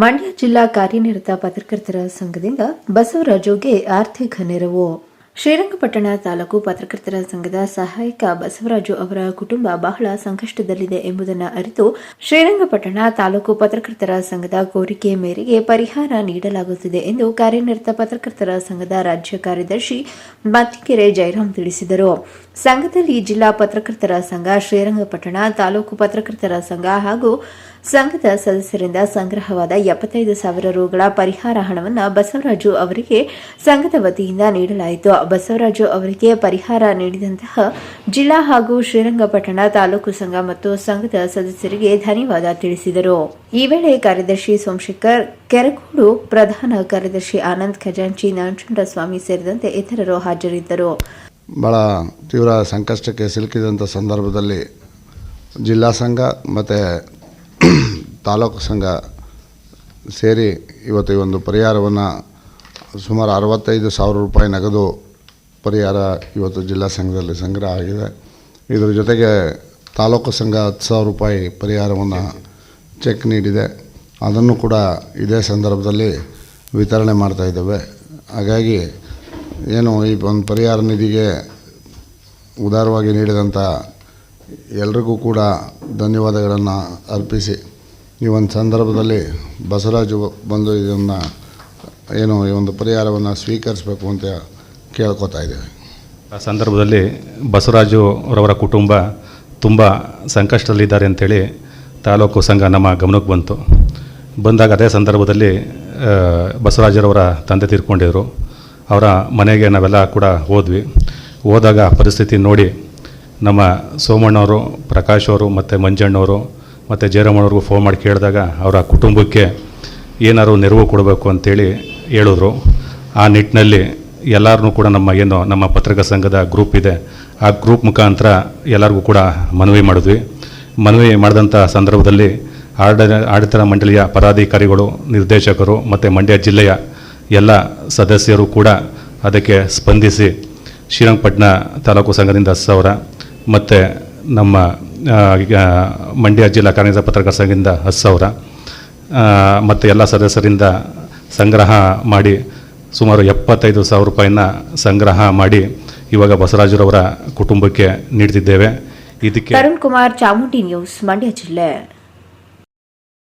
ಮಂಡ್ಯ ಜಿಲ್ಲಾ ಕಾರ್ಯನಿರತ ಪತ್ರಕರ್ತರ ಸಂಘದಿಂದ ಬಸವರಾಜುಗೆ ಆರ್ಥಿಕ ನೆರವು. ಶ್ರೀರಂಗಪಟ್ಟಣ ತಾಲೂಕು ಪತ್ರಕರ್ತರ ಸಂಘದ ಸಹಾಯಕ ಬಸವರಾಜು ಅವರ ಕುಟುಂಬ ಬಹಳ ಸಂಕಷ್ಟದಲ್ಲಿದೆ ಎಂಬುದನ್ನು ಅರಿತು ಶ್ರೀರಂಗಪಟ್ಟಣ ತಾಲೂಕು ಪತ್ರಕರ್ತರ ಸಂಘದ ಕೋರಿಕೆ ಮೇರೆಗೆ ಪರಿಹಾರ ನೀಡಲಾಗುತ್ತಿದೆ ಎಂದು ಕಾರ್ಯನಿರತ ಪತ್ರಕರ್ತರ ಸಂಘದ ರಾಜ್ಯ ಕಾರ್ಯದರ್ಶಿ ಮತ್ತಿಕೆರೆ ಜಯರಾಮ್ ತಿಳಿಸಿದರು. ಸಂಘದಲ್ಲಿ ಜಿಲ್ಲಾ ಪತ್ರಕರ್ತರ ಸಂಘ, ಶ್ರೀರಂಗಪಟ್ಟಣ ತಾಲೂಕು ಪತ್ರಕರ್ತರ ಸಂಘ ಹಾಗೂ ಸಂಘದ ಸದಸ್ಯರಿಂದ ಸಂಗ್ರಹವಾದ ಎಪ್ಪತ್ತೈದು ಸಾವಿರ ರೂಗಳ ಪರಿಹಾರ ಹಣವನ್ನು ಬಸವರಾಜು ಅವರಿಗೆ ಸಂಘದ ವತಿಯಿಂದ ನೀಡಲಾಯಿತು. ಬಸವರಾಜು ಅವರಿಗೆ ಪರಿಹಾರ ನೀಡಿದಂತಹ ಜಿಲ್ಲಾ ಹಾಗೂ ಶ್ರೀರಂಗಪಟ್ಟಣ ತಾಲೂಕು ಸಂಘ ಮತ್ತು ಸಂಘದ ಸದಸ್ಯರಿಗೆ ಧನ್ಯವಾದ ತಿಳಿಸಿದರು. ಈ ವೇಳೆ ಕಾರ್ಯದರ್ಶಿ ಸೋಮಶೇಖರ್ ಕೆರಕೋಡು ಪ್ರಧಾನ ಕಾರ್ಯದರ್ಶಿ ಆನಂದ್ ಖಜಾಂಚಿ ಸ್ವಾಮಿ ಸೇರಿದಂತೆ ಇತರರು ಹಾಜರಿದ್ದರು. ಬಹಳ ತೀವ್ರ ಸಂಕಷ್ಟಕ್ಕೆ ಸಿಲುಕಿದಂಥ ಸಂದರ್ಭದಲ್ಲಿ ಜಿಲ್ಲಾ ಸಂಘ ಮತ್ತು ತಾಲೂಕು ಸಂಘ ಸೇರಿ ಇವತ್ತು ಈ ಒಂದು ಪರಿಹಾರವನ್ನು ಸುಮಾರು ಅರವತ್ತೈದು ಸಾವಿರ ರೂಪಾಯಿ ನಗದು ಪರಿಹಾರ ಇವತ್ತು ಜಿಲ್ಲಾ ಸಂಘದಲ್ಲಿ ಸಂಗ್ರಹ ಆಗಿದೆ. ಇದರ ಜೊತೆಗೆ ತಾಲೂಕು ಸಂಘ ಹತ್ತು ಸಾವಿರ ರೂಪಾಯಿ ಪರಿಹಾರವನ್ನು ಚೆಕ್ ನೀಡಿದೆ. ಅದನ್ನು ಕೂಡ ಇದೇ ಸಂದರ್ಭದಲ್ಲಿ ವಿತರಣೆ ಮಾಡ್ತಾ ಇದ್ದೇವೆ. ಹಾಗಾಗಿ ಏನು ಈ ಒಂದು ಪರಿಹಾರ ನಿಧಿಗೆ ಉದಾರವಾಗಿ ನೀಡಿದಂಥ ಎಲ್ರಿಗೂ ಕೂಡ ಧನ್ಯವಾದಗಳನ್ನು ಅರ್ಪಿಸಿ. ಈ ಒಂದು ಸಂದರ್ಭದಲ್ಲಿ ಬಸವರಾಜು ಬಂದು ಇದನ್ನು ಏನು ಈ ಒಂದು ಪರಿಹಾರವನ್ನು ಸ್ವೀಕರಿಸಬೇಕು ಅಂತ ಕೇಳ್ಕೊತಾ ಇದ್ದೇವೆ. ಆ ಸಂದರ್ಭದಲ್ಲಿ ಬಸವರಾಜು ಅವರವರ ಕುಟುಂಬ ತುಂಬ ಸಂಕಷ್ಟದಲ್ಲಿದ್ದಾರೆ ಅಂಥೇಳಿ ತಾಲೂಕು ಸಂಘ ನಮ್ಮ ಗಮನಕ್ಕೆ ಬಂತು. ಬಂದಾಗ ಅದೇ ಸಂದರ್ಭದಲ್ಲಿ ಬಸವರಾಜರವರ ತಂದೆ ತೀರ್ಕೊಂಡಿದ್ದರು ಅವರ ಮನೆಗೆ ನಾವೆಲ್ಲ ಕೂಡ ಹೋದ್ವಿ. ಹೋದಾಗ ಪರಿಸ್ಥಿತಿ ನೋಡಿ ನಮ್ಮ ಸೋಮಣ್ಣವರು, ಪ್ರಕಾಶ್ ಅವರು ಮತ್ತು ಮಂಜಣ್ಣವರು ಮತ್ತು ಜಯರಾಮಣ್ಣವ್ರಿಗೂ ಫೋನ್ ಮಾಡಿ ಕೇಳಿದಾಗ ಅವರ ಕುಟುಂಬಕ್ಕೆ ಏನಾದರೂ ನೆರವು ಕೊಡಬೇಕು ಅಂತೇಳಿ ಹೇಳಿದ್ರು. ಆ ನಿಟ್ಟಿನಲ್ಲಿ ಎಲ್ಲರನ್ನೂ ಕೂಡ ನಮ್ಮ ಏನು, ನಮ್ಮ ಪತ್ರಿಕಾ ಸಂಘದ ಗ್ರೂಪ್ ಇದೆ. ಆ ಗ್ರೂಪ್ ಮುಖಾಂತರ ಎಲ್ಲರಿಗೂ ಕೂಡ ಮನವಿ ಮಾಡಿದ್ವಿ. ಮನವಿ ಮಾಡಿದಂಥ ಸಂದರ್ಭದಲ್ಲಿ ಆಡ, ಆಡಳಿತ ಮಂಡಳಿಯ ಪದಾಧಿಕಾರಿಗಳು, ನಿರ್ದೇಶಕರು ಮತ್ತು ಮಂಡ್ಯ ಜಿಲ್ಲೆಯ ಎಲ್ಲ ಸದಸ್ಯರು ಕೂಡ ಅದಕ್ಕೆ ಸ್ಪಂದಿಸಿ ಶ್ರೀರಂಗಪಟ್ಟಣ ತಾಲೂಕು ಸಂಘದಿಂದ ಹತ್ತು ಸಾವಿರ ಮತ್ತು ನಮ್ಮ ಮಂಡ್ಯ ಜಿಲ್ಲಾ ಕಾರ್ಯನಿರತ ಪತ್ರಿಕಾ ಸಂಘದಿಂದ ಹತ್ತು ಸಾವಿರ. ಮತ್ತು ಎಲ್ಲ ಸದಸ್ಯರಿಂದ ಸಂಗ್ರಹ ಮಾಡಿ ಸುಮಾರು ಎಪ್ಪತ್ತೈದು ಸಾವಿರ ರೂಪಾಯಿನ ಸಂಗ್ರಹ ಮಾಡಿ ಇವಾಗ ಬಸವರಾಜರವರ ಕುಟುಂಬಕ್ಕೆ ನೀಡ್ತಿದ್ದೇವೆ. ಇದಕ್ಕೆ ತರುಣ್ ಕುಮಾರ್ ಚಾಮುಂಡಿ ನ್ಯೂಸ್, ಮಂಡ್ಯ ಜಿಲ್ಲೆ.